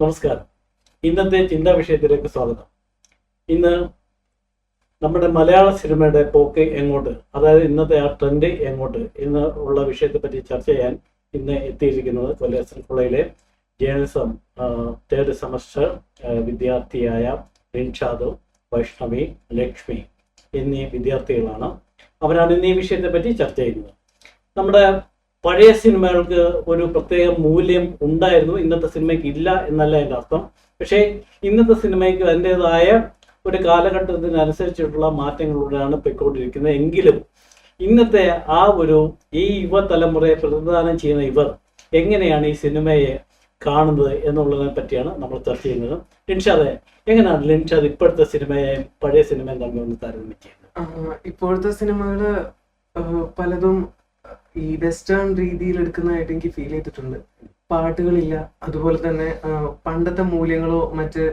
നമസ്കാരം. ഇന്നത്തെ ചിന്താ വിഷയത്തിലേക്ക് സ്വാഗതം. ഇന്ന് നമ്മുടെ മലയാള സിനിമയുടെ പോക്ക് എങ്ങോട്ട് അതായത് ഇന്നത്തെ ആ ട്രെൻഡ് എങ്ങോട്ട് എന്ന് ഉള്ള വിഷയത്തെ പറ്റി ചർച്ച ചെയ്യാൻ ഇന്ന് എത്തിയിരിക്കുന്നത് Kollam S N journalism third semester വിദ്യാർത്ഥിയായ റിൻഷാദ് വൈഷ്ണവി ലക്ഷ്മി എന്നീ വിദ്യാർത്ഥികളാണ് അവരാണ് ഇന്ന് ഈ വിഷയത്തെ പറ്റി ചർച്ച ചെയ്യുന്നത്. നമ്മുടെ പഴയ സിനിമകൾക്ക് ഒരു പ്രത്യേക മൂല്യം ഉണ്ടായിരുന്നു. ഇന്നത്തെ സിനിമയ്ക്ക് ഇല്ല എന്നല്ല എന്റെ അർത്ഥം. പക്ഷേ ഇന്നത്തെ സിനിമയ്ക്ക് അതിന്റെതായ ഒരു കാലഘട്ടത്തിനനുസരിച്ചിട്ടുള്ള മാറ്റങ്ങളിലൂടെയാണ് പൊയ്ക്കൊണ്ടിരിക്കുന്നത്. എങ്കിലും ഇന്നത്തെ ആ ഒരു ഈ യുവതലമുറയെ പ്രതിദാനം ചെയ്യുന്ന ഇവർ എങ്ങനെയാണ് ഈ സിനിമയെ കാണുന്നത് എന്നുള്ളതിനെ പറ്റിയാണ് നമ്മൾ ചർച്ച ചെയ്യുന്നത്. ലിൻഷാദെ എങ്ങനെയാണ് ലിൻഷാദ് ഇപ്പോഴത്തെ സിനിമയെയും പഴയ സിനിമയും തമ്മിൽ ഒന്ന് താരതമ്യം ചെയ്യുന്നത്? ഇപ്പോഴത്തെ സിനിമകൾ പലതും ഈ വെസ്റ്റേൺ രീതിയിൽ എടുക്കുന്നതായിട്ട് എനിക്ക് ഫീൽ ചെയ്തിട്ടുണ്ട്. പാട്ടുകളില്ല അതുപോലെ തന്നെ പണ്ടത്തെ മൂല്യങ്ങളോ മറ്റ്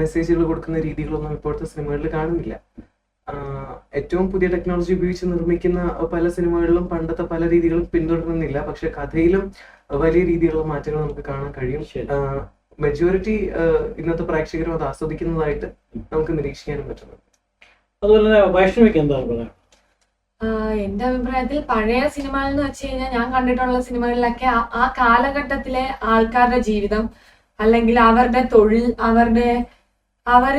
മെസ്സേജുകൾ കൊടുക്കുന്ന രീതികളൊന്നും ഇപ്പോഴത്തെ സിനിമകളിൽ കാണുന്നില്ല. ഏറ്റവും പുതിയ ടെക്നോളജി ഉപയോഗിച്ച് നിർമ്മിക്കുന്ന പല സിനിമകളിലും പണ്ടത്തെ പല രീതികളും പിന്തുടരുന്നില്ല. പക്ഷെ കഥയിലും വലിയ രീതിയിലുള്ള മാറ്റങ്ങൾ നമുക്ക് കാണാൻ കഴിയും. മെജോറിറ്റി ഇന്നത്തെ പ്രേക്ഷകരും അത് ആസ്വദിക്കുന്നതായിട്ട് നമുക്ക് നിരീക്ഷിക്കാനും പറ്റുന്നു അതുപോലെ തന്നെ വൈഷ്ണവിക്ക് എന്താണ് പറയാം എന്റെ അഭിപ്രായത്തിൽ പഴയ സിനിമകൾ എന്ന് വെച്ച് കഴിഞ്ഞാൽ ഞാൻ കണ്ടിട്ടുള്ള സിനിമകളിലൊക്കെ ആ- കാലഘട്ടത്തിലെ ആൾക്കാരുടെ ജീവിതം അല്ലെങ്കിൽ അവരുടെ തൊഴിൽ അവരുടെ അവർ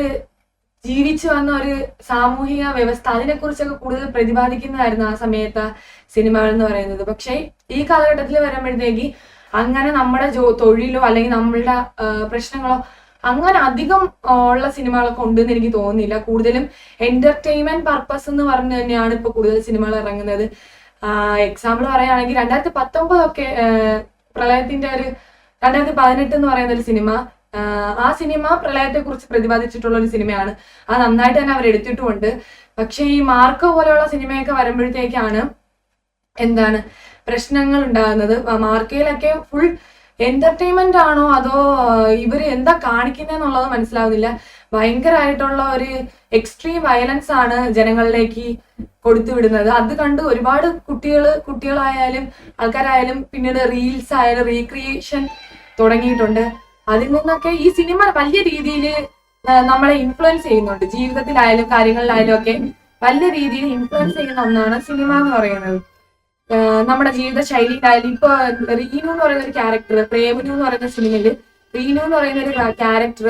ജീവിച്ചു വന്ന ഒരു സാമൂഹിക വ്യവസ്ഥ അതിനെക്കുറിച്ചൊക്കെ കൂടുതൽ പ്രതിപാദിക്കുന്നതായിരുന്നു ആ സമയത്ത് സിനിമകൾ എന്ന് പറയുന്നത്. പക്ഷേ ഈ കാലഘട്ടത്തിൽ വരുമ്പോഴത്തേക്ക് അങ്ങനെ നമ്മുടെ ജോ തൊഴിലോ അല്ലെങ്കിൽ നമ്മളുടെ പ്രശ്നങ്ങളോ അങ്ങനെ അധികം ഉള്ള സിനിമകളൊക്കെ ഉണ്ടെന്ന് എനിക്ക് തോന്നുന്നില്ല. കൂടുതലും എന്റർടൈൻമെന്റ് പർപ്പസ് എന്ന് പറഞ്ഞു തന്നെയാണ് ഇപ്പൊ കൂടുതൽ സിനിമകൾ ഇറങ്ങുന്നത്. എക്സാമ്പിൾ പറയുകയാണെങ്കിൽ രണ്ടായിരത്തി പത്തൊമ്പതൊക്കെ പ്രളയത്തിന്റെ ഒരു രണ്ടായിരത്തി പതിനെട്ട് എന്ന് പറയുന്ന ഒരു സിനിമ ആ സിനിമ പ്രളയത്തെ കുറിച്ച് പ്രതിപാദിച്ചിട്ടുള്ള ഒരു സിനിമയാണ്. അത് നന്നായിട്ട് തന്നെ അവർ എടുത്തിട്ടുമുണ്ട്. പക്ഷെ ഈ മാർക്കോ പോലെയുള്ള സിനിമയൊക്കെ വരുമ്പോഴത്തേക്കാണ് എന്താണ് പ്രശ്നങ്ങൾ ഉണ്ടാകുന്നത്. മാർക്കയിലൊക്കെ ഫുൾ എന്റർടൈൻമെന്റ് ആണോ അതോ ഇവർ എന്താ കാണിക്കുന്നതെന്നുള്ളത് മനസ്സിലാവുന്നില്ല. ഭയങ്കരമായിട്ടുള്ള ഒരു എക്സ്ട്രീം വയലൻസ് ആണ് ജനങ്ങളിലേക്ക് കൊടുത്തു വിടുന്നത്. അത് കണ്ട് ഒരുപാട് കുട്ടികൾ കുട്ടികളായാലും ആൾക്കാരായാലും പിന്നീട് റീൽസ് ആയാലും റീക്രിയേഷൻ തുടങ്ങിയിട്ടുണ്ട്. അതിൽ നിന്നൊക്കെ ഈ സിനിമ വലിയ രീതിയിൽ നമ്മളെ ഇൻഫ്ലുവൻസ് ചെയ്യുന്നുണ്ട്. ജീവിതത്തിലായാലും കാര്യങ്ങളിലായാലും ഒക്കെ വലിയ രീതിയിൽ ഇൻഫ്ലുവൻസ് ചെയ്യുന്ന ഒന്നാണ് സിനിമ എന്ന് പറയുന്നത്. നമ്മുടെ ജീവിത ശൈലിയിലായാലും ഇപ്പൊ റീനു എന്ന് പറയുന്ന ഒരു ക്യാരക്ടർ പ്രേമനു എന്ന് പറയുന്ന സിനിമയിൽ റീനു എന്ന് പറയുന്ന ഒരു ക്യാരക്ടർ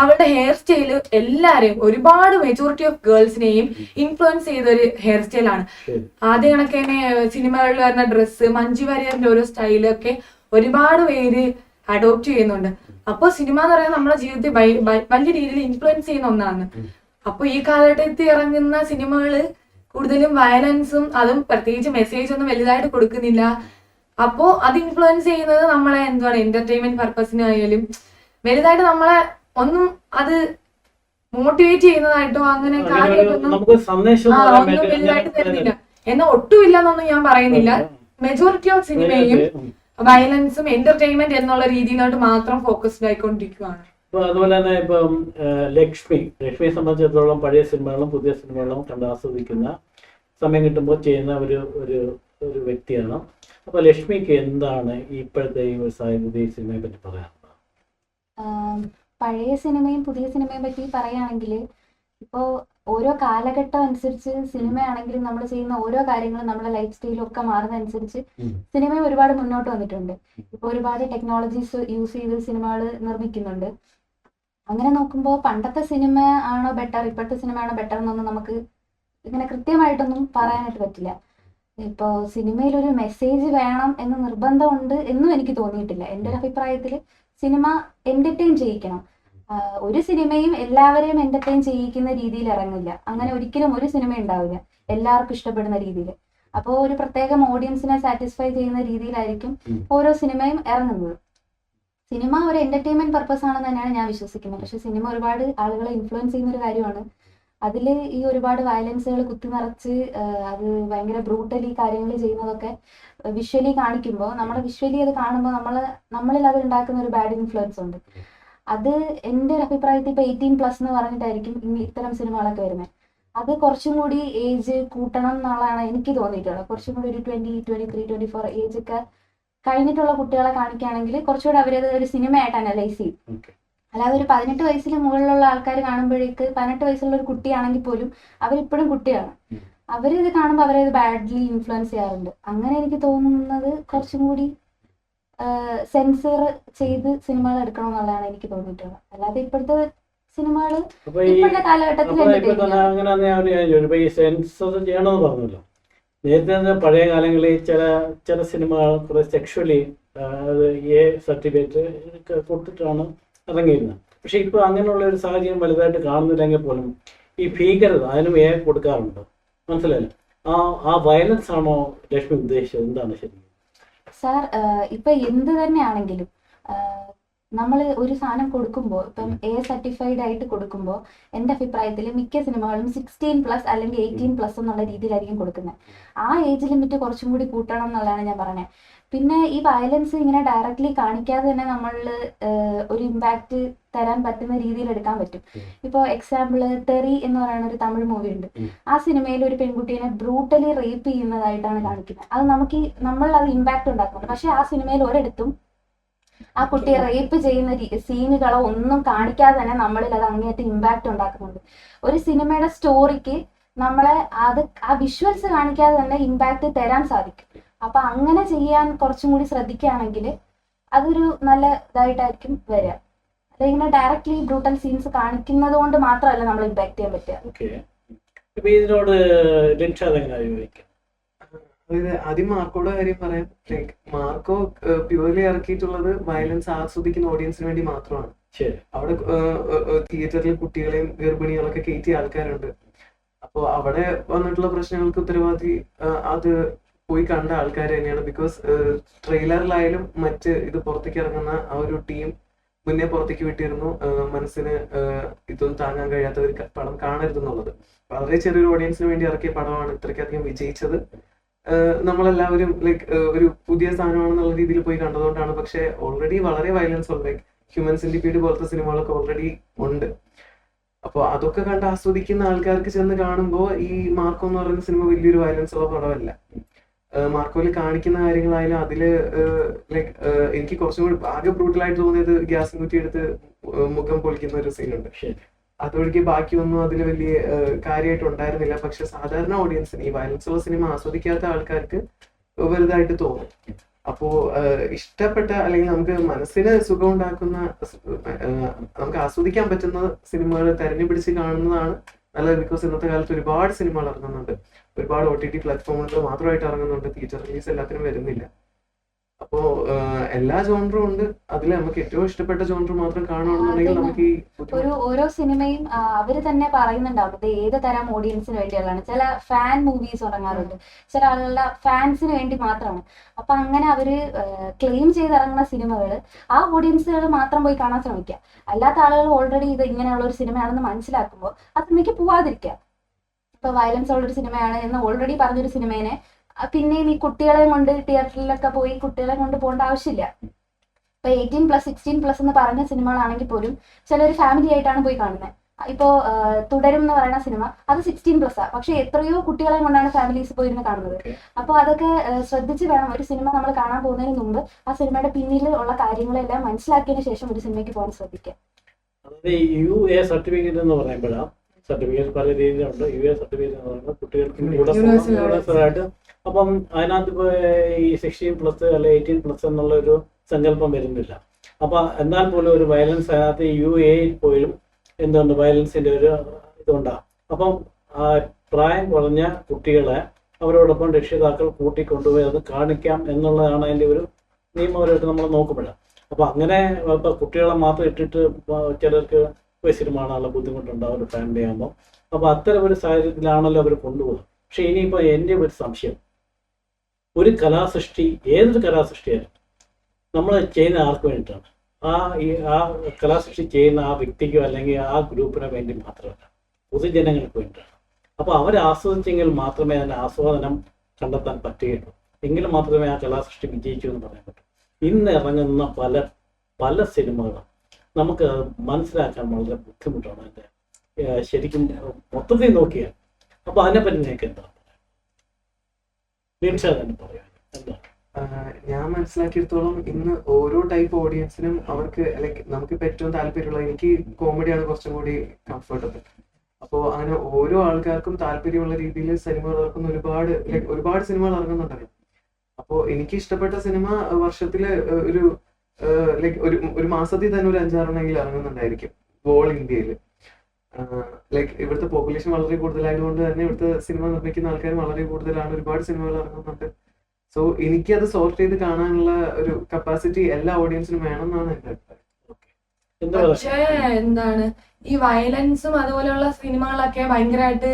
അവളുടെ ഹെയർ സ്റ്റൈൽ എല്ലാരെയും ഒരുപാട് മെജോറിറ്റി ഓഫ് ഗേൾസിനെയും ഇൻഫ്ലുവൻസ് ചെയ്ത ഒരു ഹെയർ സ്റ്റൈലാണ് ആണ്. ആദ്യ കണക്ക് തന്നെ സിനിമകളിൽ വരുന്ന ഡ്രസ്സ് മഞ്ജു വാര്യറിന്റെ ഓരോ സ്റ്റൈലൊക്കെ ഒരുപാട് പേര് അഡോപ്റ്റ് ചെയ്യുന്നുണ്ട്. അപ്പോൾ സിനിമ എന്ന് പറയുന്നത് നമ്മുടെ ജീവിതത്തിൽ വലിയ രീതിയിൽ ഇൻഫ്ലുവൻസ് ചെയ്യുന്ന ഒന്നാണ്. അപ്പൊ ഈ കാലഘട്ടത്തിൽ ഇറങ്ങുന്ന സിനിമകൾ കൂടുതലും വയലൻസും അതും പ്രത്യേകിച്ച് മെസ്സേജ് ഒന്നും വലുതായിട്ട് കൊടുക്കുന്നില്ല. അപ്പോ അത് ഇൻഫ്ലുവൻസ് ചെയ്യുന്നത് നമ്മളെ എന്താണ് എന്റർടൈൻമെന്റ് പർപ്പസിനായാലും വലുതായിട്ട് നമ്മളെ ഒന്നും അത് മോട്ടിവേറ്റ് ചെയ്യുന്നതായിട്ടോ അങ്ങനെ ഒന്നും വലുതായിട്ട് തരുന്നില്ല. എന്നാ ഒട്ടുമില്ല എന്നൊന്നും ഞാൻ പറയുന്നില്ല. മെജോറിറ്റി ഓഫ് സിനിമയും വയലൻസും എന്റർടൈൻമെന്റ് എന്നുള്ള രീതിയിലോട്ട് മാത്രം ഫോക്കസ്ഡ് ആയിക്കൊണ്ടിരിക്കുകയാണ് ഇപ്പൊ അതുപോലെ തന്നെ ഇപ്പം ലക്ഷ്മി. ലക്ഷ്മിയെ സംബന്ധിച്ചിടത്തോളം പഴയ സിനിമകളും പുതിയ സിനിമകളും കണ്ട് ആസ്വദിക്കുന്ന സമയം കിട്ടുമ്പോൾ ചെയ്യുന്ന ഒരു ഒരു ഒരു വ്യക്തിയാണ്. അപ്പൊ ലക്ഷ്മിക്ക് എന്താണ് ഇപ്പോഴത്തെ ഈ ഒരു സാഹിത്യ സിനിമയെ പറ്റി പറയാനുള്ളത്? പഴയ സിനിമയും പുതിയ സിനിമയും പറ്റി പറയുകയാണെങ്കിൽ ഇപ്പോ ഓരോ കാലഘട്ടം അനുസരിച്ച് സിനിമയാണെങ്കിലും നമ്മൾ ചെയ്യുന്ന ഓരോ കാര്യങ്ങളും നമ്മുടെ ലൈഫ് സ്റ്റൈലും ഒക്കെ മാറുന്നതനുസരിച്ച് സിനിമയും സിനിമ ഒരുപാട് മുന്നോട്ട് വന്നിട്ടുണ്ട്. ഇപ്പോൾ ഒരുപാട് ടെക്നോളജീസ് യൂസ് ചെയ്ത് സിനിമകൾ നിർമ്മിക്കുന്നുണ്ട്. അങ്ങനെ നോക്കുമ്പോൾ പണ്ടത്തെ സിനിമ ആണോ ബെറ്റർ ഇപ്പോഴത്തെ സിനിമ ആണോ ബെറ്റർ എന്നൊന്നും നമുക്ക് ഇങ്ങനെ കൃത്യമായിട്ടൊന്നും പറയാനായിട്ട് പറ്റില്ല. ഇപ്പോൾ സിനിമയിൽ ഒരു മെസ്സേജ് വേണം എന്ന് നിർബന്ധമുണ്ട് എന്നും എനിക്ക് തോന്നിയിട്ടില്ല. എന്റെ ഒരു അഭിപ്രായത്തിൽ സിനിമ എന്റർടൈൻ ചെയ്യിക്കണം. ഒരു സിനിമയും എല്ലാവരെയും എന്റർടൈൻ ചെയ്യിക്കുന്ന രീതിയിൽ ഇറങ്ങില്ല. അങ്ങനെ ഒരിക്കലും ഒരു സിനിമ ഉണ്ടാവില്ല. എല്ലാവർക്കും ഇഷ്ടപ്പെടുന്ന രീതിയിൽ. അപ്പോൾ ഒരു പ്രത്യേകം ഓഡിയൻസിനെ സാറ്റിസ്ഫൈ ചെയ്യുന്ന രീതിയിലായിരിക്കും ഓരോ സിനിമയും ഇറങ്ങുന്നത്. സിനിമ ഒരു എന്റർടൈൻമെന്റ് പർപ്പസ് ആണെന്ന് തന്നെയാണ് ഞാൻ വിശ്വസിക്കുന്നത്. പക്ഷെ സിനിമ ഒരുപാട് ആളുകളെ ഇൻഫ്ലുവൻസ് ചെയ്യുന്ന ഒരു കാര്യമാണ്. അതിൽ ഈ ഒരുപാട് വയലൻസുകൾ കുത്തി നിറച്ച് അത് ഭയങ്കര ബ്രൂട്ടലി കാര്യങ്ങൾ ചെയ്യുന്നതൊക്കെ വിഷ്വലി കാണിക്കുമ്പോൾ നമ്മൾ വിഷ്വലി അത് കാണുമ്പോൾ നമ്മൾ നമ്മളിൽ അത് ഉണ്ടാക്കുന്ന ഒരു ബാഡ് ഇൻഫ്ലുവൻസ് ഉണ്ട്. അത് എന്റെ ഒരു അഭിപ്രായത്തിൽ ഇപ്പൊ എയ്റ്റീൻ പ്ലസ് എന്ന് പറഞ്ഞിട്ടായിരിക്കും ഇത്തരം സിനിമകളൊക്കെ വരുന്നത്. അത് കുറച്ചും കൂടി ഏജ് കൂട്ടണം എന്നുള്ളതാണ് എനിക്ക് തോന്നിയിട്ടുള്ളത്. കുറച്ചും കൂടി ഒരു twenty twenty three twenty four age ഒക്കെ കഴിഞ്ഞിട്ടുള്ള കുട്ടികളെ കാണിക്കുകയാണെങ്കിൽ കുറച്ചുകൂടെ അവരത് ഒരു സിനിമയായിട്ട് അനലൈസ് ചെയ്യും. അല്ലാതെ ഒരു പതിനെട്ട് വയസ്സിന് മുകളിലുള്ള ആൾക്കാർ കാണുമ്പോഴേക്ക് പതിനെട്ട് വയസ്സുള്ള ഒരു കുട്ടിയാണെങ്കിൽ പോലും അവരിപ്പോഴും കുട്ടിയാണ്. അവരിത് കാണുമ്പോൾ അവരത് ബാഡ്ലി ഇൻഫ്ലുവൻസ് ചെയ്യാറുണ്ട്. അങ്ങനെ എനിക്ക് തോന്നുന്നത് കുറച്ചും കൂടി സെൻസർ ചെയ്ത് സിനിമകൾ എടുക്കണം എന്നുള്ളതാണ് എനിക്ക് തോന്നിയിട്ടുള്ളത്. അല്ലാതെ ഇപ്പോഴത്തെ സിനിമകൾ ഇപ്പോഴത്തെ കാലഘട്ടത്തിൽ സെൻസർ ചെയ്യണമെന്ന് പറഞ്ഞല്ലോ. നേരത്തെ പഴയ കാലങ്ങളിൽ ചില ചില സിനിമകൾ കുറെ സെക്ഷലി എ സർട്ടിഫിക്കറ്റ് കൊടുത്തിട്ടാണ് ഇറങ്ങിയിരുന്നത്. പക്ഷെ ഇപ്പൊ അങ്ങനെയുള്ള ഒരു സാഹചര്യം വലുതായിട്ട് കാണുന്നില്ലെങ്കിൽ പോലും ഈ ഭീകരത അതിനും എ കൊടുക്കാറുണ്ട്. മനസ്സിലായില്ലേ? ആ ആ വയലൻസ് ആണോ ലക്ഷ്മി ഉദ്ദേശിച്ചത്? എന്താണ് ശരി? സാർ ഇപ്പൊ എന്ത് തന്നെയാണെങ്കിലും നമ്മൾ ഒരു സാധനം കൊടുക്കുമ്പോൾ ഇപ്പം എ സർട്ടിഫൈഡ് ആയിട്ട് കൊടുക്കുമ്പോൾ എന്റെ അഭിപ്രായത്തിൽ മിക്ക സിനിമകളും സിക്സ്റ്റീൻ പ്ലസ് അല്ലെങ്കിൽ എയ്റ്റീൻ പ്ലസ് എന്നുള്ള രീതിയിലായിരിക്കും കൊടുക്കുന്നത് ആ ഏജ് ലിമിറ്റ് കുറച്ചും കൂടി കൂട്ടണം എന്നുള്ളതാണ് ഞാൻ പറഞ്ഞത് പിന്നെ ഈ വയലൻസ് ഇങ്ങനെ ഡയറക്റ്റ്ലി കാണിക്കാതെ തന്നെ നമ്മൾ ഒരു ഇമ്പാക്റ്റ് തരാൻ പറ്റുന്ന രീതിയിൽ എടുക്കാൻ പറ്റും. ഇപ്പോൾ എക്സാമ്പിൾ തെറി എന്ന് പറയുന്ന ഒരു തമിഴ് മൂവി ഉണ്ട്. ആ സിനിമയിൽ ഒരു പെൺകുട്ടീനെ ബ്രൂട്ടലി റേപ്പ് ചെയ്യുന്നതായിട്ടാണ് കാണിക്കുന്നത് അത് നമുക്ക് നമ്മൾ അത് ഇമ്പാക്ട് ഉണ്ടാക്കുന്നുണ്ട്. പക്ഷെ ആ സിനിമയിൽ ഒരിടത്തും ആ കുട്ടിയെ റേപ്പ് ചെയ്യുന്ന സീനുകളോ ഒന്നും കാണിക്കാതെ തന്നെ നമ്മളിൽ അത് അങ്ങേയറ്റം ഇമ്പാക്ട് ഉണ്ടാക്കുന്നുണ്ട്. ഒരു സിനിമയുടെ സ്റ്റോറിക്ക് നമ്മളെ അത് ആ വിഷ്വൽസ് കാണിക്കാതെ തന്നെ ഇമ്പാക്ട് തരാൻ സാധിക്കും. അപ്പൊ അങ്ങനെ ചെയ്യാൻ കുറച്ചും കൂടി ശ്രദ്ധിക്കുകയാണെങ്കിൽ അതൊരു നല്ല ഇതായിട്ടായിരിക്കും വരിക. ഇങ്ങനെ ഡയറക്ട്ലി ബ്രൂട്ടൽ സീൻസ് കാണിക്കുന്നത് കൊണ്ട് മാത്രമല്ല നമ്മൾ ഇമ്പാക്ട് ചെയ്യാൻ പറ്റുക. ഇതിനോട് ലിൻഷാദ് എങ്ങനെയാണ് ചോദിക്കുക അതായത് ആദ്യം മാർക്കോയുടെ കാര്യം പറയാം. ലൈക്ക് മാർക്കോ പ്യുവർലി ഇറക്കിയിട്ടുള്ളത് വയലൻസ് ആസ്വദിക്കുന്ന ഓഡിയൻസിന് വേണ്ടി മാത്രമാണ്. അവിടെ തിയേറ്ററിൽ കുട്ടികളെയും ഗർഭിണികളൊക്കെ കയറ്റിയ ആൾക്കാരുണ്ട്. അപ്പോൾ അവിടെ വന്നിട്ടുള്ള പ്രശ്നങ്ങൾക്ക് ഉത്തരവാദി അത് പോയി കണ്ട ആൾക്കാർ തന്നെയാണ്. ബിക്കോസ് ട്രെയിലറിലായാലും മറ്റ് ഇത് പുറത്തേക്ക് ഇറങ്ങുന്ന ആ ഒരു ടീം മുന്നേ പുറത്തേക്ക് വിട്ടിരുന്നു. മനസ്സിന് ഇതൊന്നും താങ്ങാൻ കഴിയാത്ത ഒരു പടം കാണരുതെന്നുള്ളത്. വളരെ ചെറിയൊരു ഓഡിയൻസിന് വേണ്ടി ഇറക്കിയ പടമാണ് ഇത്രയ്ക്കധികം വിജയിച്ചത്. നമ്മളെല്ലാവരും ലൈക്ക് ഒരു പുതിയ സാധനമാണെന്നുള്ള രീതിയിൽ പോയി കണ്ടതുകൊണ്ടാണ്. പക്ഷെ ഓൾറെഡി വളരെ വയലൻസ് ഉണ്ട് ലൈക്ക് ഹ്യൂമൻ സെന്റിപ്പീഡ് പോലത്തെ സിനിമകളൊക്കെ ഓൾറെഡി ഉണ്ട്. അപ്പോൾ അതൊക്കെ കണ്ട് ആസ്വദിക്കുന്ന ആൾക്കാർക്ക് ചെന്ന് കാണുമ്പോൾ ഈ മാർക്കോ എന്ന് പറയുന്ന സിനിമ വലിയൊരു വയലൻസ് ഉള്ള പടമല്ല. മാർക്കോയിൽ കാണിക്കുന്ന കാര്യങ്ങളായാലും അതിൽ ലൈക്ക് എനിക്ക് കുറച്ചും കൂടി ആകെ ബ്രൂട്ടലായിട്ട് തോന്നിയത് ഗ്യാസ് കുറ്റി എടുത്ത് മുഖം പൊളിക്കുന്ന ഒരു സീനുണ്ട് അതൊഴികെ ബാക്കിയൊന്നും അതിൽ വലിയ കാര്യമായിട്ട് ഉണ്ടായിരുന്നില്ല. പക്ഷെ സാധാരണ ഓഡിയൻസിന് ഈ വയലൻസ് ഉള്ള സിനിമ ആസ്വദിക്കാത്ത ആൾക്കാർക്ക് വലുതായിട്ട് തോന്നും. അപ്പോ ഇഷ്ടപ്പെട്ട അല്ലെങ്കിൽ നമുക്ക് മനസ്സിന് സുഖം ഉണ്ടാക്കുന്ന നമുക്ക് ആസ്വദിക്കാൻ പറ്റുന്ന സിനിമകൾ തെരഞ്ഞു പിടിച്ച് കാണുന്നതാണ് നല്ലത്. ബിക്കോസ് ഇന്നത്തെ കാലത്ത് ഒരുപാട് സിനിമകൾ ഇറങ്ങുന്നുണ്ട്. ഒരുപാട് ഒ ടി ടി പ്ലാറ്റ്ഫോമുകൾ മാത്രമായിട്ട് ഇറങ്ങുന്നുണ്ട്. തിയേറ്റർ റിലീസ് എല്ലാത്തിനും വരുന്നില്ല. അപ്പോ എല്ലാ ജോണറും ഉണ്ട്. അതിൽ നമുക്ക് ഏറ്റവും ഇഷ്ടപ്പെട്ട ജോണർ മാത്രം കാണുകയാണെന്നുണ്ടെങ്കിൽ നമുക്ക് ഈ ഒരു ഓരോ സിനിമയും അവർ അവർ തന്നെ പറയുന്നുണ്ടാവും. ഇത് ഏത് തരം ഓഡിയൻസിന് വേണ്ടിയുള്ളതാണ് ചില ഫാൻ മൂവീസ് ഇറങ്ങാറുണ്ട് ചില ആളുകളുടെ ഫാൻസിന് വേണ്ടി മാത്രമാണ്. അപ്പൊ അങ്ങനെ അവർ ക്ലെയിം ചെയ്തിറങ്ങുന്ന സിനിമകൾ ആ ഓഡിയൻസുകൾ മാത്രം പോയി കാണാൻ ശ്രമിക്കുക. അല്ലാത്ത ആളുകൾ ഓൾറെഡി ഇത് ഇങ്ങനെയുള്ള ഒരു സിനിമയാണെന്ന് മനസ്സിലാക്കുമ്പോൾ ആ സിനിമയ്ക്ക് പോവാതിരിക്കുക. ഇപ്പൊ വയലൻസ് ഉള്ള ഒരു സിനിമയാണ് എന്ന് ഓൾറെഡി പറഞ്ഞൊരു സിനിമേനെ ആ, പിന്നെയും ഈ കുട്ടികളെ കൊണ്ട് തിയേറ്ററിലൊക്കെ പോയി കുട്ടികളെ കൊണ്ട് പോകേണ്ട ആവശ്യമില്ല. ഇപ്പൊ എയ്റ്റീൻ പ്ലസ് സിക്സ്റ്റീൻ പ്ലസ് എന്ന് പറഞ്ഞ സിനിമകളാണെങ്കിൽ പോലും ചിലർ ഫാമിലി ആയിട്ടാണ് പോയി കാണുന്നത് ഇപ്പോ തുടരും എന്ന് പറയുന്ന സിനിമ അത് സിക്സ്റ്റീൻ പ്ലസ് ആ. പക്ഷെ എത്രയോ കുട്ടികളെ കൊണ്ടാണ് ഫാമിലീസ് പോയിരുന്ന് കാണുന്നത്. അപ്പൊ അപ്പോൾ അതൊക്കെ ശ്രദ്ധിച്ച് വേണം ഒരു സിനിമ നമ്മൾ കാണാൻ പോകുന്നതിന് മുമ്പ് ആ സിനിമയുടെ പിന്നിൽ ഉള്ള കാര്യങ്ങളെല്ലാം മനസ്സിലാക്കിയതിന് ശേഷം ഒരു സിനിമയ്ക്ക് പോകാൻ ശ്രദ്ധിക്കുക ഈ യു എ സർട്ടിഫിക്കറ്റ് എന്ന് പറയുമ്പോഴാണ് സർട്ടിഫിക്കറ്റ് പല രീതിയിലുണ്ട്. യു എ സർട്ടിഫിക്കറ്റ് എന്ന് പറയുമ്പോൾ കുട്ടികൾക്ക് അപ്പം അതിനകത്ത് ഇപ്പോൾ ഈ സിക്സ്റ്റീൻ പ്ലസ് അല്ലെ എയ്റ്റീൻ പ്ലസ് എന്നുള്ള ഒരു സങ്കല്പം വരുന്നില്ല. അപ്പൊ എന്നാൽ പോലും ഒരു വയലൻസ് അതിനകത്ത് യു എയിൽ പോലും എന്തുണ്ട് വയലൻസിന്റെ ഒരു ഇതുണ്ടാകും അപ്പം പ്രായം കുറഞ്ഞ കുട്ടികളെ അവരോടൊപ്പം രക്ഷിതാക്കൾ കൂട്ടിക്കൊണ്ടുപോയി അത് കാണിക്കാം എന്നുള്ളതാണ് അതിന്റെ ഒരു നിയമപരമായിട്ട് നമ്മൾ നോക്കുമ്പോൾ അപ്പൊ അങ്ങനെ ഇപ്പൊ കുട്ടികളെ മാത്രം ഇട്ടിട്ട് ചിലർക്ക് കാണാനുള്ള ബുദ്ധിമുട്ടുണ്ടാവും ഒരു ഫാമിലി ആകുമ്പോൾ അപ്പൊ അത്തരം ഒരു സാഹചര്യത്തിലാണല്ലോ അവർ കൊണ്ടുപോകുന്നത്. പക്ഷെ ഇനിയിപ്പോ എന്റെ ഒരു സംശയം. ഒരു കലാസൃഷ്ടി ഏതൊരു കലാസൃഷ്ടിയായാലും നമ്മൾ ചെയ്യുന്ന ആർക്ക് വേണ്ടിയിട്ടാണ്? ആ ഈ ആ കലാസൃഷ്ടി ചെയ്യുന്ന ആ വ്യക്തിക്കോ അല്ലെങ്കിൽ ആ ഗ്രൂപ്പിനോ വേണ്ടി മാത്രമല്ല പൊതുജനങ്ങൾക്ക് വേണ്ടിയിട്ടാണ്. അപ്പോൾ അവരെ ആസ്വദിച്ചെങ്കിൽ മാത്രമേ അതിന്റെ ആസ്വാദനം കണ്ടെത്താൻ പറ്റുകയുള്ളൂ. എങ്കിൽ മാത്രമേ ആ കലാസൃഷ്ടി വിജയിക്കൂ എന്ന് പറയാൻ പറ്റൂ. ഇന്ന് ഇറങ്ങുന്ന പല പല സിനിമകളും നമുക്ക് മനസ്സിലാക്കാൻ വളരെ ബുദ്ധിമുട്ടാണ് അതിന്റെ ശരിക്കും മൊത്തത്തിൽ നോക്കിയാൽ. അപ്പോൾ അതിനെപ്പറ്റി നിങ്ങൾക്ക് എന്താണ്? ഞാൻ മനസ്സിലാക്കിയെടുത്തോളം ഇന്ന് ഓരോ ടൈപ്പ് ഓഡിയൻസിനും അവർക്ക് ലൈക്ക് നമുക്കിപ്പോൾ ഏറ്റവും താല്പര്യമുള്ള എനിക്ക് കോമഡിയാണ് കുറച്ചും കൂടി കംഫർട്ടബിൾ അപ്പോ അങ്ങനെ ഓരോ ആൾക്കാർക്കും താല്പര്യമുള്ള രീതിയിൽ സിനിമകൾ ഇറക്കുന്ന ഒരുപാട് ലൈക്ക് ഒരുപാട് സിനിമകൾ ഇറങ്ങുന്നുണ്ടല്ലോ. അപ്പോ എനിക്ക് ഇഷ്ടപ്പെട്ട സിനിമ വർഷത്തിൽ ഒരു ലൈക്ക് ഒരു ഒരു മാസത്തിൽ തന്നെ ഒരു അഞ്ചാറെണ്ണമെങ്കിലും ഇറങ്ങുന്നുണ്ടായിരിക്കും. ഓൾ ഇന്ത്യയിൽ ലൈക്ക് ഇവിടുത്തെ പോപ്പുലേഷൻ വളരെ കൂടുതലായതുകൊണ്ട് തന്നെ ഇവിടുത്തെ സിനിമ നിർമ്മിക്കുന്ന ആൾക്കാർ വളരെ കൂടുതലാണ്. ഒരുപാട് സിനിമകൾ ഇറങ്ങുന്നുണ്ട്. സോ എനിക്കത് സോർട്ട് ചെയ്ത് കാണാനുള്ള ഒരു കപ്പാസിറ്റി എല്ലാ ഓഡിയൻസിനും വേണമെന്നാണ് എന്റെ അഭിപ്രായം. എന്താ പക്ഷേ എന്താണ് ഈ വയലൻസും അതുപോലെയുള്ള സിനിമകളൊക്കെ ഭയങ്കരമായിട്ട്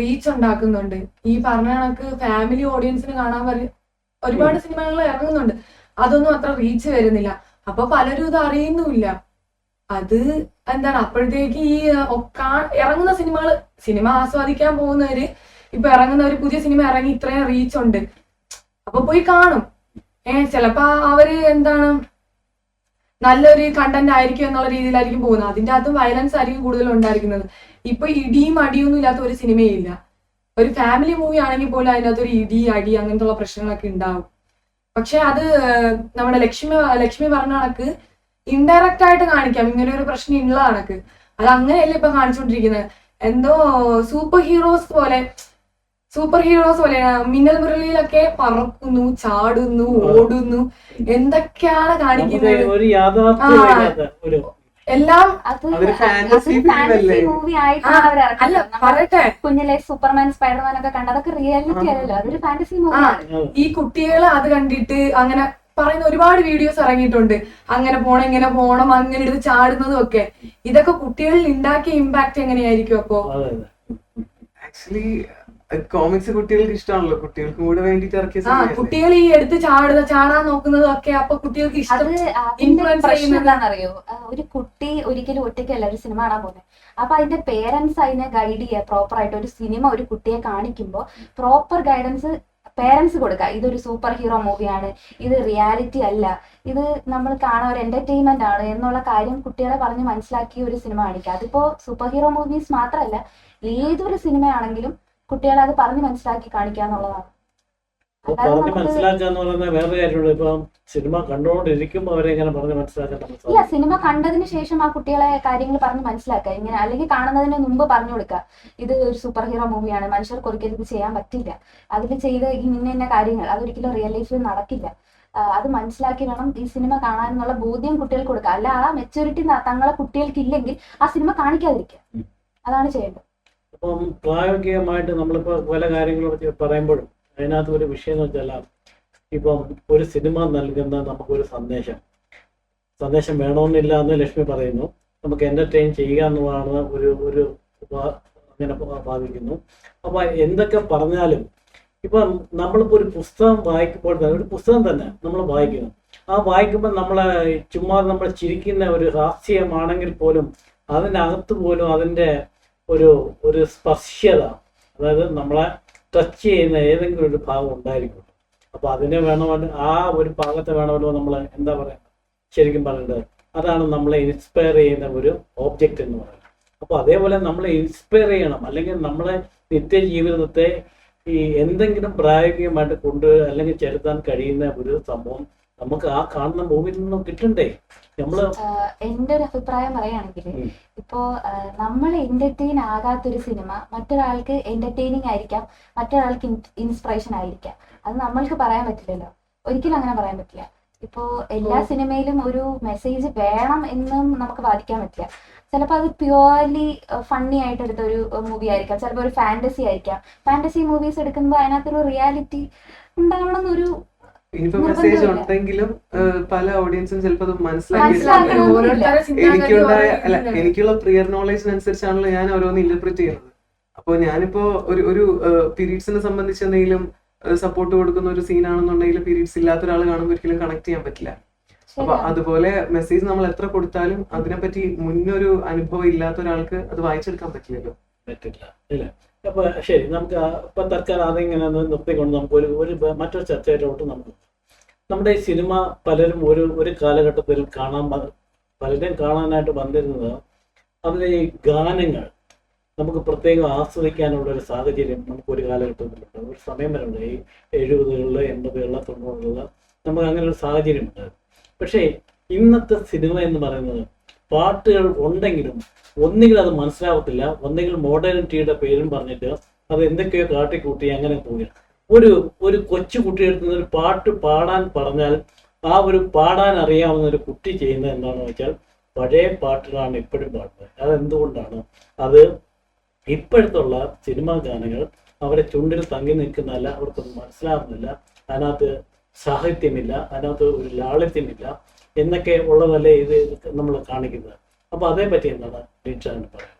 റീച്ച് ഉണ്ടാക്കുന്നുണ്ട്. ഈ പറഞ്ഞ കണക്ക് ഫാമിലി ഓഡിയൻസിന് കാണാൻ ഒരുപാട് സിനിമകൾ ഇറങ്ങുന്നുണ്ട്. അതൊന്നും അത്ര റീച്ച് വരുന്നില്ല. അപ്പൊ പലരും ഇത് അറിയുന്നുമില്ല. അത് എന്താണ് അപ്പോഴത്തേക്ക് ഈ ഇറങ്ങുന്ന സിനിമകൾ സിനിമ ആസ്വാദിക്കാൻ പോകുന്നവര് ഇപ്പൊ ഇറങ്ങുന്ന ഒരു പുതിയ സിനിമ ഇറങ്ങി ഇത്രയും റീച്ച് ഉണ്ട്. അപ്പൊ പോയി കാണും. ഏഹ് ചിലപ്പോ അവർ എന്താണ് നല്ലൊരു കണ്ടന്റ് ആയിരിക്കും എന്നുള്ള രീതിയിലായിരിക്കും പോകുന്നത്. അതിന്റെ അകത്ത് വയലൻസ് ആയിരിക്കും കൂടുതൽ ഉണ്ടായിരിക്കുന്നത്. ഇപ്പൊ ഇടിയും അടിയൊന്നും ഇല്ലാത്ത ഒരു സിനിമയില്ല ഒരു ഫാമിലി മൂവി ആണെങ്കിൽ പോലും അതിനകത്ത് ഒരു ഇടി അടി അങ്ങനത്തെ പ്രശ്നങ്ങളൊക്കെ ഉണ്ടാവും. പക്ഷെ അത് നമ്മുടെ ലക്ഷ്മി ലക്ഷ്മി പറഞ്ഞ കണക്ക് ഇൻഡയറക്റ്റ് ആയിട്ട് കാണിക്കാം. ഇങ്ങനെ ഒരു പ്രശ്നം ഉള്ള കണക്ക്. അത് അങ്ങനെയല്ല ഇപ്പൊ കാണിച്ചുകൊണ്ടിരിക്കുന്നത് എന്തോ സൂപ്പർ ഹീറോസ് പോലെ സൂപ്പർ ഹീറോസ് പോലെ മിന്നൽ മുരളിയിലൊക്കെ പറക്കുന്നു ചാടുന്നു ഓടുന്നു. എന്തൊക്കെയാണ് കാണിക്കുന്നത്? എല്ലാം അല്ലേ? പറയട്ടെ. കുഞ്ഞിലെ സൂപ്പർമാൻ സ്പൈഡർമാൻ ഒക്കെ കണ്ടതൊക്കെ റിയാലിറ്റി. അല്ലല്ലോ. അതൊരു ഫാന്റസി മൂവിയാണ് ഈ കുട്ടികൾ അത് കണ്ടിട്ട് അങ്ങനെ പറയുന്ന ഒരുപാട് വീഡിയോസ് ഇറങ്ങിയിട്ടുണ്ട്. അങ്ങനെ പോണം ഇങ്ങനെ പോണം അങ്ങനെ എടുത്ത് ചാടുന്നതും ഒക്കെ. ഇതൊക്കെ കുട്ടികളിൽ ഉണ്ടാക്കിയ ഇമ്പാക്ട് എങ്ങനെയായിരിക്കും അപ്പോ? ആക്ച്വലി കോമിക്സ് കുട്ടികൾക്ക് ഇഷ്ടമാണല്ലോ. കുട്ടികൾക്ക് കൂടെ വേണ്ടിയിട്ട് ഇറക്കിയ ആ കുട്ടികൾ ഈ എടുത്ത് ചാടുന്ന ചാടാൻ നോക്കുന്നതും ഒക്കെ അപ്പൊ കുട്ടികൾക്ക് ഇഷ്ടം. എന്താണെന്നറിയോ? ആ, ഒരു കുട്ടി ഒരിക്കലും ഒറ്റയ്ക്കല്ല ഒരു സിനിമ കാണാൻ പോകുന്നത് അപ്പൊ അതിന്റെ പേരൻസ് അതിനെ ഗൈഡ് ചെയ്യുക പ്രോപ്പർ ആയിട്ട് ഒരു സിനിമ ഒരു കുട്ടിയെ കാണിക്കുമ്പോൾ പ്രോപ്പർ ഗൈഡൻസ് പേരൻസ് കൊടുക്കുക ഇതൊരു സൂപ്പർ ഹീറോ മൂവിയാണ് ഇത് റിയാലിറ്റി അല്ല. ഇത് നമ്മൾ കാണാൻ ഒരു എന്റർടൈൻമെന്റ് ആണ് എന്നുള്ള കാര്യം കുട്ടികളെ പറഞ്ഞ് മനസ്സിലാക്കിയ ഒരു സിനിമ കാണിക്കുക അതിപ്പോ സൂപ്പർ ഹീറോ മൂവീസ് മാത്രമല്ല ഏതൊരു സിനിമയാണെങ്കിലും കുട്ടികളെ അത് പറഞ്ഞ് മനസ്സിലാക്കി കാണിക്കുക എന്നുള്ളതാണ് പറഞ്ഞ് പറയുന്ന വേറെ ഇപ്പം സിനിമ അവരെ ഇങ്ങനെ പറഞ്ഞ് മനസ്സിലാക്കാൻ ഇല്ല സിനിമ കണ്ടതിന് ശേഷം ആ കുട്ടികളെ കാര്യങ്ങൾ പറഞ്ഞ് മനസ്സിലാക്കുക. ഇങ്ങനെ അല്ലെങ്കിൽ കാണുന്നതിന് മുമ്പ് പറഞ്ഞു കൊടുക്കുക. ഇത് ഒരു സൂപ്പർ ഹീറോ മൂവിയാണ് മനുഷ്യർക്ക് ഒരിക്കലും ഇത് ചെയ്യാൻ പറ്റില്ല അതിൽ ചെയ്ത ഇന്ന ഇന്ന കാര്യങ്ങൾ അതൊരിക്കലും റിയൽ ലൈഫിൽ നടക്കില്ല. അത് മനസ്സിലാക്കി വേണം ഈ സിനിമ കാണാനുള്ള ബോധ്യം കുട്ടികൾക്ക് കൊടുക്കുക. അല്ല ആ മെച്ചൂരിറ്റി തങ്ങളെ കുട്ടികൾക്ക് ഇല്ലെങ്കിൽ ആ സിനിമ കാണിക്കാതിരിക്കുക. അതാണ് ചെയ്യേണ്ടത്. അപ്പം പ്രായോഗികമായിട്ട് നമ്മളിപ്പോ പല കാര്യങ്ങളെ പറ്റി പറയുമ്പോഴും അതിനകത്ത് ഒരു വിഷയം എന്ന് വെച്ചാൽ ഇപ്പം ഒരു സിനിമ നൽകുന്ന നമുക്കൊരു സന്ദേശം. സന്ദേശം വേണമെന്നില്ല എന്ന് ലക്ഷ്മി പറയുന്നു. നമുക്ക് എന്റർടൈൻ ചെയ്യുക എന്നുള്ളതാണ് ഒരു ഒരു അങ്ങനെ ബാധിക്കുന്നു അപ്പൊ എന്തൊക്കെ പറഞ്ഞാലും ഇപ്പം നമ്മളിപ്പോ ഒരു പുസ്തകം വായിക്കുമ്പോൾ തന്നെ ഒരു പുസ്തകം തന്നെ നമ്മൾ വായിക്കുന്നു. ആ വായിക്കുമ്പോൾ നമ്മളെ ചുമ്മാ നമ്മൾ ചിരിക്കുന്ന ഒരു ഹാസ്യമാണെങ്കിൽ പോലും അതിനകത്ത് പോലും അതിന്റെ ഒരു ഒരു സ്പർശ്യത അതായത് നമ്മളെ ടച്ച് ചെയ്യുന്ന ഏതെങ്കിലും ഒരു ഭാഗം ഉണ്ടായിരിക്കും. അപ്പൊ അതിനെ വേണമല്ലോ ആ ഒരു ഭാഗത്തെ വേണമല്ലോ നമ്മൾ എന്താ പറയാ ശരിക്കും പറയേണ്ടത്. അതാണ് നമ്മളെ ഇൻസ്പയർ ചെയ്യുന്ന ഒരു ഓബ്ജക്റ്റ് എന്ന് പറയുന്നത്. അപ്പൊ അതേപോലെ നമ്മളെ ഇൻസ്പയർ ചെയ്യണം. അല്ലെങ്കിൽ നമ്മളെ നിത്യജീവിതത്തെ ഈ എന്തെങ്കിലും പ്രായോഗികമായിട്ട് കൊണ്ട് അല്ലെങ്കിൽ ചെലുത്താൻ കഴിയുന്ന ഒരു സംഭവം നമുക്ക് ആ കാണുന്ന മൂവിൽ നിന്നും കിട്ടണ്ടേ? നമ്മൾ എന്റെ ഒരു അഭിപ്രായം പറയുകയാണെങ്കിൽ ഇപ്പോ നമ്മൾ എന്റർടൈൻ ആകാത്തൊരു സിനിമ മറ്റൊരാൾക്ക് എന്റർടൈനിങ് ആയിരിക്കാം മറ്റൊരാൾക്ക് ഇൻസ്പിറേഷൻ ആയിരിക്കാം. അത് നമ്മൾക്ക് പറയാൻ പറ്റില്ലല്ലോ. ഒരിക്കലും അങ്ങനെ പറയാൻ പറ്റില്ല. ഇപ്പോ എല്ലാ സിനിമയിലും ഒരു മെസ്സേജ് വേണം എന്നും നമുക്ക് വാദിക്കാൻ പറ്റില്ല. ചിലപ്പോൾ അത് പ്യുവർലി ഫണ്ണി ആയിട്ട് എടുത്ത ഒരു മൂവി ആയിരിക്കാം. ചിലപ്പോൾ ഒരു ഫാന്റസി ആയിരിക്കാം. ഫാന്റസി മൂവീസ് എടുക്കുമ്പോൾ അതിനകത്തൊരു റിയാലിറ്റി ഉണ്ടാവണം എന്നൊരു ഇനിയിപ്പോ മെസ്സേജ് ഉണ്ടെങ്കിലും പല ഓഡിയൻസും ചിലപ്പോ അത് മനസ്സിലാക്കി എനിക്കുണ്ടായ അല്ല എനിക്കുള്ള പ്രിയർ നോളജിനനുസരിച്ചാണല്ലോ ഞാൻ ഓരോന്ന് ഇന്റർപ്രിറ്റ് ചെയ്യുന്നത്. അപ്പൊ ഞാനിപ്പോ ഒരു ഒരു പീരീഡ്സിനെ സംബന്ധിച്ച് എന്തെങ്കിലും സപ്പോർട്ട് കൊടുക്കുന്ന ഒരു സീനാണെന്നുണ്ടെങ്കിൽ പീരീഡ്സ് ഇല്ലാത്ത ഒരാൾ കാണുമ്പോൾ ഒരിക്കലും കണക്ട് ചെയ്യാൻ പറ്റില്ല. അപ്പൊ അതുപോലെ മെസ്സേജ് നമ്മൾ എത്ര കൊടുത്താലും അതിനെപ്പറ്റി മുന്നൊരു അനുഭവം ഇല്ലാത്ത ഒരാൾക്ക് അത് വായിച്ചെടുക്കാൻ പറ്റില്ലല്ലോ. പറ്റില്ല. അപ്പൊ ശരി നമുക്ക് ഇപ്പൊ തൽക്കാലം അതിങ്ങനെ നിർത്തിക്കൊണ്ട് നമുക്ക് ഒരു ഒരു മറ്റൊരു ചർച്ചയായിട്ടോട്ട് നമുക്ക് നമ്മുടെ ഈ സിനിമ പലരും ഒരു ഒരു കാലഘട്ടത്തിൽ കാണാൻ പലരും കാണാനായിട്ട് വന്നിരുന്നത് അതിലെ ഈ ഗാനങ്ങൾ നമുക്ക് പ്രത്യേകം ആസ്വദിക്കാനുള്ള ഒരു സാഹചര്യം നമുക്ക് ഒരു കാലഘട്ടത്തിലുണ്ട്. ഒരു സമയം വരെ ഉണ്ട് ഈ എഴുപതുകളിൽ എൺപതുകളിൽ തൊണ്ണൂറുകളിൽ നമുക്ക് അങ്ങനെ ഒരു സാഹചര്യമുണ്ട്. പക്ഷേ ഇന്നത്തെ സിനിമ എന്ന് പറയുന്നത് പാട്ടുകൾ ഉണ്ടെങ്കിലും ഒന്നുകിൽ അത് മനസ്സിലാവത്തില്ല ഒന്നുകിൽ മോഡേണിറ്റിയുടെ പേരും പറഞ്ഞിട്ട് അത് എന്തൊക്കെയോ കാട്ടിക്കൂട്ടി അങ്ങനെ പോവുകയാണ് ഒരു ഒരു കൊച്ചു കുട്ടിയെടുത്ത് ഒരു പാട്ട് പാടാൻ പറഞ്ഞാൽ ആ ഒരു പാടാൻ അറിയാവുന്ന ഒരു കുട്ടി ചെയ്യുന്നത് എന്താണെന്ന് വെച്ചാൽ പഴയ പാട്ടുകളാണ് ഇപ്പോഴും പാടുന്നത്. അതെന്തുകൊണ്ടാണ്? അത് ഇപ്പോഴത്തുള്ള സിനിമാ ഗാനങ്ങൾ അവരെ ചുണ്ടിൽ തങ്ങി നിൽക്കുന്നതല്ല അവർക്കൊന്നും മനസ്സിലാവുന്നില്ല. അതിനകത്ത് സാഹിത്യമില്ല അതിനകത്ത് ഒരു ലാളിത്യമില്ല. എന്നൊക്കെ ഉള്ളതല്ലേ ഇത് നമ്മൾ കാണിക്കുന്നത്. അപ്പൊ അതേപറ്റി എന്താണ് ടീച്ചറിന് പറയാം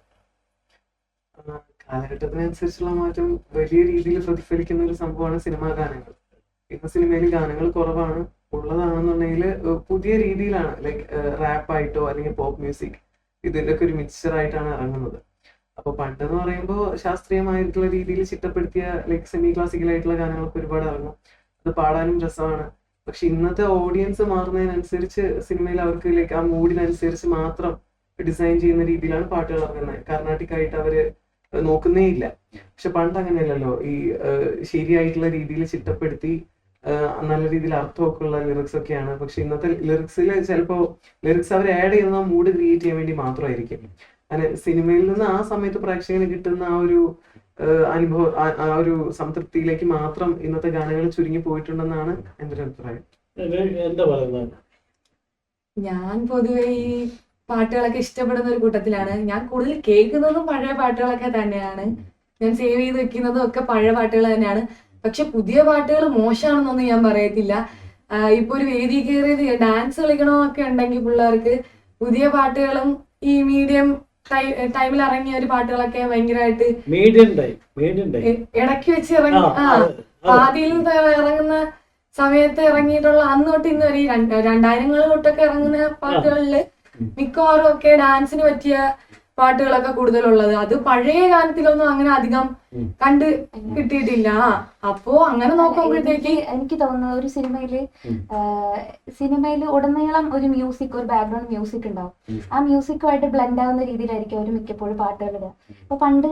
കാലഘട്ടത്തിനനുസരിച്ചുള്ള മാറ്റം വലിയ രീതിയിൽ പ്രതിഫലിക്കുന്ന ഒരു സംഭവമാണ് സിനിമാ ഗാനങ്ങൾ. ഇന്ന് സിനിമയിൽ ഗാനങ്ങൾ കുറവാണ് ഉള്ളതാണെന്നുണ്ടെങ്കിൽ പുതിയ രീതിയിലാണ് ലൈക്ക് റാപ്പ് ആയിട്ടോ അല്ലെങ്കിൽ പോപ്പ് മ്യൂസിക് ഇതിന്റെ ഒക്കെ ഒരു മിക്സ്ചർ ആയിട്ടാണ് ഇറങ്ങുന്നത്. അപ്പൊ പണ്ടെന്ന് പറയുമ്പോൾ ശാസ്ത്രീയമായിട്ടുള്ള രീതിയിൽ ചിട്ടപ്പെടുത്തിയ ലൈക്ക് സെമി ക്ലാസിക്കൽ ആയിട്ടുള്ള ഗാനങ്ങളൊക്കെ ഒരുപാട് ഇറങ്ങും. അത് പാടാനും രസമാണ്. പക്ഷെ ഇന്നത്തെ ഓഡിയൻസ് മാറുന്നതിനനുസരിച്ച് സിനിമയിൽ അവർക്ക് ലൈക്ക് ആ മൂഡിനനുസരിച്ച് മാത്രം ഡിസൈൻ ചെയ്യുന്ന രീതിയിലാണ് പാട്ടുകൾ ഇറങ്ങുന്നത്. കർണാട്ടിക് ആയിട്ട് അവർ നോക്കുന്നേ ഇല്ല. പക്ഷെ പണ്ട് അങ്ങനെയല്ലല്ലോ. ഈ ശരിയായിട്ടുള്ള രീതിയിൽ ചിട്ടപ്പെടുത്തി നല്ല രീതിയിൽ അർത്ഥമൊക്കെ ഉള്ള ലിറിക്സ് ഒക്കെയാണ്. പക്ഷെ ഇന്നത്തെ ലിറിക്സിൽ ചിലപ്പോ ലിറിക്സ് അവർ ആഡ് ചെയ്യുന്ന മൂഡ് ക്രിയേറ്റ് ചെയ്യാൻ വേണ്ടി മാത്രമായിരിക്കും. അങ്ങനെ സിനിമയിൽ നിന്ന് ആ സമയത്ത് പ്രേക്ഷകന് കിട്ടുന്ന ആ ഒരു അനുഭവം ആ- ഒരു സംതൃപ്തിയിലേക്ക് മാത്രം ഇന്നത്തെ ഗാനങ്ങൾ ചുരുങ്ങി പോയിട്ടുണ്ടെന്നാണ് എന്റെ ഒരു അഭിപ്രായം എന്താ പറയുന്നത് ഞാൻ പൊതുവെ ഈ പാട്ടുകളൊക്കെ ഇഷ്ടപ്പെടുന്ന ഒരു കൂട്ടത്തിലാണ്. ഞാൻ കൂടുതൽ കേൾക്കുന്നതും പഴയ പാട്ടുകളൊക്കെ തന്നെയാണ്. ഞാൻ സേവ് ചെയ്ത് വെക്കുന്നതും ഒക്കെ പഴയ പാട്ടുകൾ തന്നെയാണ്. പക്ഷെ പുതിയ പാട്ടുകൾ മോശമാണെന്നൊന്നും ഞാൻ പറയത്തില്ല. ഇപ്പൊ ഒരു വേദി കയറി ഡാൻസ് കളിക്കണമൊക്കെ ഉണ്ടെങ്കിൽ പിള്ളേർക്ക് പുതിയ പാട്ടുകളും ഈ മീഡിയം ടൈമിൽ ഇറങ്ങിയ ഒരു പാട്ടുകളൊക്കെ ഭയങ്കരമായിട്ട് മീഡിയം ടൈം മീഡിയം ടൈം ഇടയ്ക്ക് വെച്ച് ഇറങ്ങി ആ പാതിയിൽ ഇറങ്ങുന്ന സമയത്ത് ഇറങ്ങിയിട്ടുള്ള അന്ന് തൊട്ട് ഇന്ന് വരെ രണ്ടായിരങ്ങൾ തൊട്ടൊക്കെ ഇറങ്ങുന്ന പാട്ടുകളിൽ. മിക്കവാറും ഒക്കെ ഡാൻസിന് പറ്റിയ പാട്ടുകളൊക്കെ കൂടുതലുള്ളത്. അത് പഴയ ഗാനത്തിലൊന്നും അങ്ങനെ അധികം. കണ്ട് കിട്ടിയിട്ടില്ല. അപ്പോ അങ്ങനെ നോക്കുമ്പോഴത്തേക്ക് എനിക്ക് തോന്നുന്നത് ഒരു സിനിമയിൽ സിനിമയിൽ സിനിമയിൽ ഉടനീളം ഒരു മ്യൂസിക് ഒരു ബാക്ക്ഗ്രൗണ്ട് മ്യൂസിക് ഉണ്ടാവും. ആ മ്യൂസിക്കുമായിട്ട് ബ്ലെൻഡ് ആവുന്ന രീതിയിലായിരിക്കും അവർ മിക്കപ്പോഴും പാട്ടുകൾ ഇടുക. അപ്പൊ പണ്ട്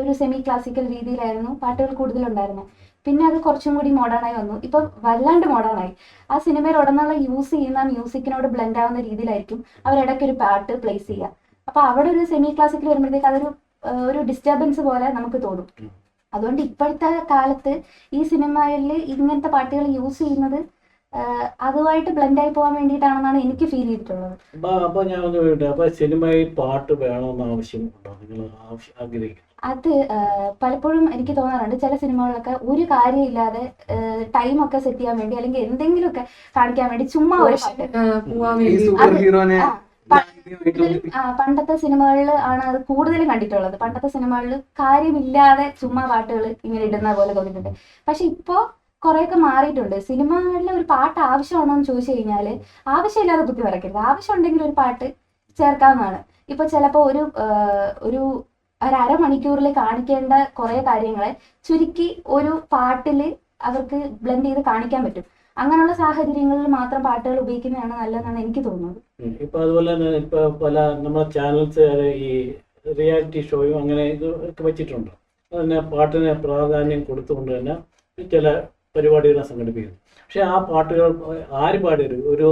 ഒരു സെമി ക്ലാസിക്കൽ രീതിയിലായിരുന്നു പാട്ടുകൾ കൂടുതലുണ്ടായിരുന്നു. പിന്നെ അത് കുറച്ചും കൂടി മോഡേണായി വന്നു. ഇപ്പൊ വല്ലാണ്ട് മോഡേണായി ആ സിനിമയിൽ ഉടനീളം യൂസ് ചെയ്യുന്ന മ്യൂസിക്കിനോട് ബ്ലെൻഡ് ആവുന്ന രീതിയിലായിരിക്കും അവരിടയ്ക്ക് ഒരു പാട്ട് പ്ലേസ് ചെയ്യുക. അപ്പൊ അവിടെ ഒരു സെമി ക്ലാസിക്കൽ വരുമ്പോഴത്തേക്ക് അതൊരു ഒരു ഡിസ്റ്റർബൻസ് പോലെ നമുക്ക് തോന്നും. അതുകൊണ്ട് ഇപ്പോഴത്തെ കാലത്ത് ഈ സിനിമയിൽ ഇങ്ങനത്തെ പാട്ടുകൾ യൂസ് ചെയ്യുന്നത് അതുമായിട്ട് ബ്ലെൻഡ് ആയി പോകാൻ വേണ്ടിയിട്ടാണെന്നാണ് എനിക്ക് ഫീൽ ചെയ്തിട്ടുള്ളത്. അപ്പൊ ഞാൻ ഒന്ന് ചോദിക്കട്ടെ അപ്പൊ സിനിമയിൽ പാട്ട് വേണമെന്ന് ആവശ്യമുണ്ടോ? നിങ്ങൾ ആഗ്രഹിക്കുന്നു. അത് പലപ്പോഴും എനിക്ക് തോന്നാറുണ്ട്. ചില സിനിമകളിലൊക്കെ ഒരു കാര്യമില്ലാതെ ടൈമൊക്കെ സെറ്റ് ചെയ്യാൻ വേണ്ടി അല്ലെങ്കിൽ എന്തെങ്കിലുമൊക്കെ കാണിക്കാൻ വേണ്ടി ചുമ്മാ ഒരു പാട്ട്. പണ്ടത്തെ സിനിമകളിൽ ആണ് അത് കൂടുതലും കണ്ടിട്ടുള്ളത്. പണ്ടത്തെ സിനിമകളിൽ കാര്യമില്ലാതെ ചുമ്മാ പാട്ടുകൾ ഇങ്ങനെ ഇടുന്ന പോലെ തോന്നിയിട്ടുണ്ട്. പക്ഷെ ഇപ്പോ കുറെയൊക്കെ മാറിയിട്ടുണ്ട്. സിനിമകളിൽ ഒരു പാട്ട് ആവശ്യമാണോ എന്ന് ചോദിച്ചു കഴിഞ്ഞാൽ ആവശ്യമില്ലാതെ കുത്തി വരക്കരുത് ആവശ്യമുണ്ടെങ്കിൽ ഒരു പാട്ട് ചേർക്കാവുന്നതാണ്. ഇപ്പൊ ചിലപ്പോ ഒരു ഒരു ഒരു അരമണിക്കൂറിൽ കാണിക്കേണ്ട കുറെ കാര്യങ്ങളെ ചുരുക്കി ഒരു പാട്ടിൽ അവർക്ക് ബ്ലെൻഡ് ചെയ്ത് കാണിക്കാൻ പറ്റും. അങ്ങനെയുള്ള സാഹചര്യങ്ങളിൽ മാത്രം പാട്ടുകൾ ഉപയോഗിക്കുന്നതാണ് നല്ലതെന്നാണ് എനിക്ക് തോന്നുന്നത്. ഇപ്പൊ അതുപോലെ തന്നെ ഇപ്പൊ പല നമ്മുടെ ചാനൽസ് ഈ റിയാലിറ്റി ഷോയും അങ്ങനെ ഇത് ഒക്കെ വെച്ചിട്ടുണ്ട്. അതിന് പാട്ടിന് പ്രാധാന്യം കൊടുത്തുകൊണ്ട് തന്നെ ചില പരിപാടികളെ സംഘടിപ്പിക്കുന്നു. പക്ഷെ ആ പാട്ടുകൾ ആര് പാടിയാലും ഒരു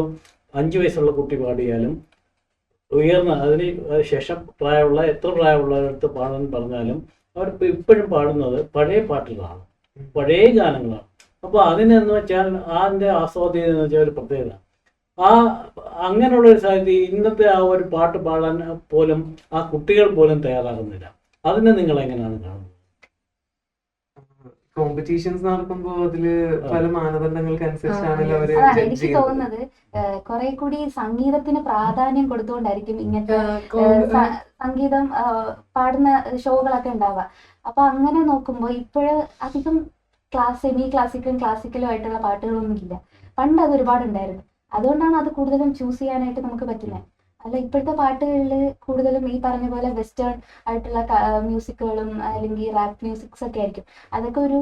അഞ്ച് വയസ്സുള്ള കുട്ടി പാടിയാലും ഉയർന്ന അതിന് ശേഷം പ്രായമുള്ള എത്ര പ്രായമുള്ളവരടുത്ത് പാടാൻ പറഞ്ഞാലും അവർ ഇപ്പൊ ഇപ്പോഴും പാടുന്നത് പഴയ പാട്ടുകളാണ്. പഴയ ഗാനങ്ങളാണ്. അപ്പോൾ അതിനെന്ന് വെച്ചാൽ അതിന്റെ ആസ്വാദ്യത എന്ന് വെച്ചാൽ ഒരു പ്രത്യേകത. ആ അങ്ങനെയുള്ള ഒരു സാഹചര്യം ഇന്നത്തെ ആ ഒരു പാട്ട് പാടാൻ പോലും ആ കുട്ടികൾ പോലും തയ്യാറാകുന്നില്ല. അതിനെ നിങ്ങൾ എങ്ങനെയാണ് കാണുന്നത്? കോമ്പറ്റീഷൻസ് നടക്കുമ്പോ അതിൽ പല മാനദണ്ഡങ്ങൾക്ക് അനുസരിച്ചാണല്ലോ അവർ എനിക്ക് തോന്നുന്നത്. കുറെ കൂടി സംഗീതത്തിന് പ്രാധാന്യം കൊടുത്തുകൊണ്ടായിരിക്കും ഇങ്ങനത്തെ സംഗീതം പാടുന്ന ഷോകളൊക്കെ ഉണ്ടാവുക. അപ്പൊ അങ്ങനെ നോക്കുമ്പോൾ ഇപ്പോഴ് അധികം ക്ലാസ് സെമി ക്ലാസിക്കലും ക്ലാസിക്കലും ആയിട്ടുള്ള പാട്ടുകളൊന്നും ഇല്ല. പണ്ട് അത് ഒരുപാട് ഉണ്ടായിരുന്നു അതുകൊണ്ടാണ് അത് കൂടുതലും ചൂസ് ചെയ്യാനായിട്ട് നമുക്ക് പറ്റുന്നത് അല്ല ഇപ്പോഴത്തെ പാട്ടുകളിൽ കൂടുതലും ഈ പറഞ്ഞ പോലെ വെസ്റ്റേൺ ആയിട്ടുള്ള മ്യൂസിക്കുകളും അല്ലെങ്കിൽ റാപ്പ് മ്യൂസിക്സ് ഒക്കെ ആയിരിക്കും. അതൊക്കെ ഒരു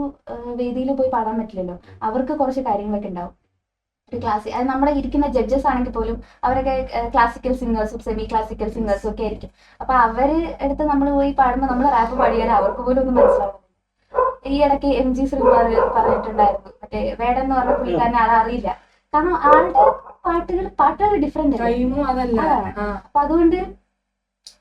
വേദിയിൽ പോയി പാടാൻ പറ്റില്ലല്ലോ. അവർക്ക് കുറച്ച് കാര്യങ്ങളൊക്കെ ഉണ്ടാവും ഒരു ക്ലാസ്സിക് അത് നമ്മുടെ ഇരിക്കുന്ന ജഡ്ജസ് ആണെങ്കിൽ പോലും അവരൊക്കെ ക്ലാസിക്കൽ സിംഗേഴ്സും സെമി ക്ലാസിക്കൽ സിംഗേഴ്സും ഒക്കെ ആയിരിക്കും. അപ്പൊ അവർ എടുത്ത് നമ്മൾ പോയി പാടുമ്പോൾ നമ്മൾ റാപ്പ് പാടിയാൽ അവർക്ക് പോലും ഒന്നും മനസ്സിലാവും ഈ ഇടയ്ക്ക് എം ജി ശ്രീകുമാർ പറഞ്ഞിട്ടുണ്ടായിരുന്നു. മറ്റേ വേടെന്ന് പറഞ്ഞ പുള്ളിക്കാരനെ ആളെ അറിയില്ല. കാരണം ആളുടെ പാട്ടുകൾ പാട്ടുകൾ ഡിഫറെന്റ്. അപ്പൊ അതുകൊണ്ട്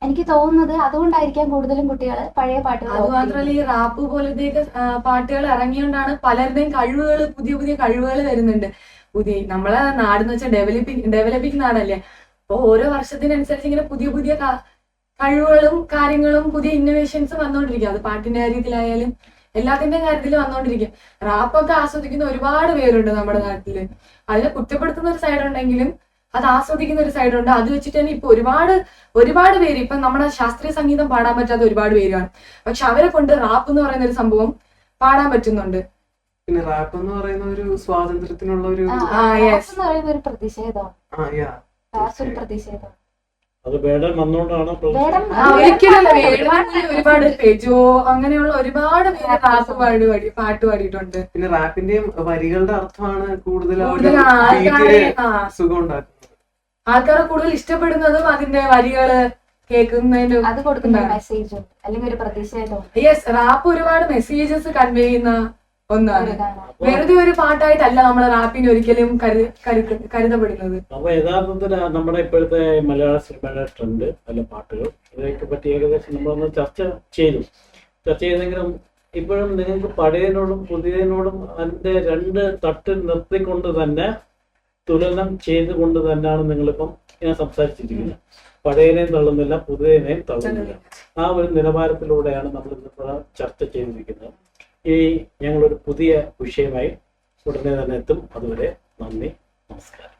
എനിക്ക് തോന്നുന്നത് അതുകൊണ്ടായിരിക്കാം കൂടുതലും കുട്ടികൾ പഴയ പാട്ടുകൾ അത് മാത്രമല്ല ഈ റാപ്പ് പോലത്തെയൊക്കെ പാട്ടുകൾ ഇറങ്ങിയോണ്ടാണ് പലരുടെയും കഴിവുകൾ പുതിയ പുതിയ കഴിവുകൾ വരുന്നുണ്ട്. പുതിയ നമ്മളെ എന്ന് വെച്ചാൽ ഡെവലപ്പിംഗ് ഡെവലപ്പിംഗ് നാടല്ലേ? അപ്പൊ ഓരോ വർഷത്തിനനുസരിച്ച് ഇങ്ങനെ പുതിയ പുതിയ കഴിവുകളും കാര്യങ്ങളും പുതിയ ഇന്നോവേഷൻസ് വന്നുകൊണ്ടിരിക്കും അത് പാട്ടിന്റെ കാര്യത്തിലായാലും എല്ലാത്തിന്റെയും കാര്യത്തിൽ വന്നുകൊണ്ടിരിക്കും റാപ്പൊക്കെ ആസ്വദിക്കുന്ന ഒരുപാട് പേരുണ്ട് നമ്മുടെ നാട്ടിൽ. അതിനെ കുറ്റപ്പെടുത്തുന്ന ഒരു സൈഡ് ഉണ്ടെങ്കിലും അത് ആസ്വദിക്കുന്ന ഒരു സൈഡ് ഉണ്ട്. അത് വെച്ചിട്ട് തന്നെ ഇപ്പൊ ഒരുപാട് ഒരുപാട് പേര് ഇപ്പൊ നമ്മുടെ ശാസ്ത്രീയ സംഗീതം പാടാൻ പറ്റാത്ത ഒരുപാട് പേരാണ് പക്ഷെ അവരെ കൊണ്ട് റാപ്പ് എന്ന് പറയുന്ന ഒരു സംഭവം പാടാൻ പറ്റുന്നുണ്ട്. പിന്നെ റാപ്പ് എന്ന് പറയുന്ന ഒരു സ്വാതന്ത്ര്യത്തിനുള്ള ഒരു പ്രതിഷേധം. ആ, ഒരുപാട് പേജോ അങ്ങനെയുള്ള ഒരുപാട് പേര് റാപ്പ് പാടി പാടി പാട്ട് പാടിയിട്ടുണ്ട്. പിന്നെ റാപ്പിന്റെയും വരികളുടെ അർത്ഥമാണ് കൂടുതൽ സുഖം ഉണ്ടാക്കുന്നത് ആൾക്കാരെ കൂടുതൽ ഇഷ്ടപ്പെടുന്നതും അതിന്റെ വരികൾ കേൾക്കുന്നതിന്റെ അത് കൊടുക്കുന്ന മെസ്സേജ് അല്ലെങ്കിൽ ഒരു പ്രതീക്ഷ യെസ് റാപ്പ് ഒരുപാട് മെസ്സേജസ് കൺവേ ചെയ്യുന്ന ഒന്നാണ്. വെറുതെ ഒരു പാട്ടായിട്ടല്ല നമ്മൾ റാപ്പിന് ഒരിക്കലും കരു കരുത- കരുതപ്പെടുന്നത്. അപ്പൊ യഥാർത്ഥത്തിൽ നമ്മുടെ ഇപ്പോഴത്തെ മലയാള സിനിമയുടെ ട്രെൻഡ് അല്ല പാട്ടുകൾ ഇതിനെ പറ്റി ഏകദേശം നമ്മളൊന്ന് ചർച്ച ചെയ്തു. ചർച്ച ചെയ്തെങ്കിലും ഇപ്പോഴും നിങ്ങൾക്ക് പഴയതിനോടും പുതിയതിനോടും അതിന്റെ രണ്ട് തട്ട് നിർത്തിക്കൊണ്ട് തന്നെ തുലനം ചെയ്തുകൊണ്ട് തന്നെയാണ് നിങ്ങളിപ്പം ഞാൻ സംസാരിച്ചിരിക്കുന്നത്. പഴയതിനെയും തള്ളുന്നില്ല പുതിയതിനെയും തള്ളുന്നില്ല. ആ ഒരു നിലവാരത്തിലൂടെയാണ് നമ്മൾ ഇന്നിപ്പോൾ ചർച്ച ചെയ്തിരിക്കുന്നത്. ഈ ഞങ്ങളൊരു പുതിയ വിഷയമായി ഉടനെ തന്നെ എത്തും. അതുവരെ നന്ദി നമസ്കാരം.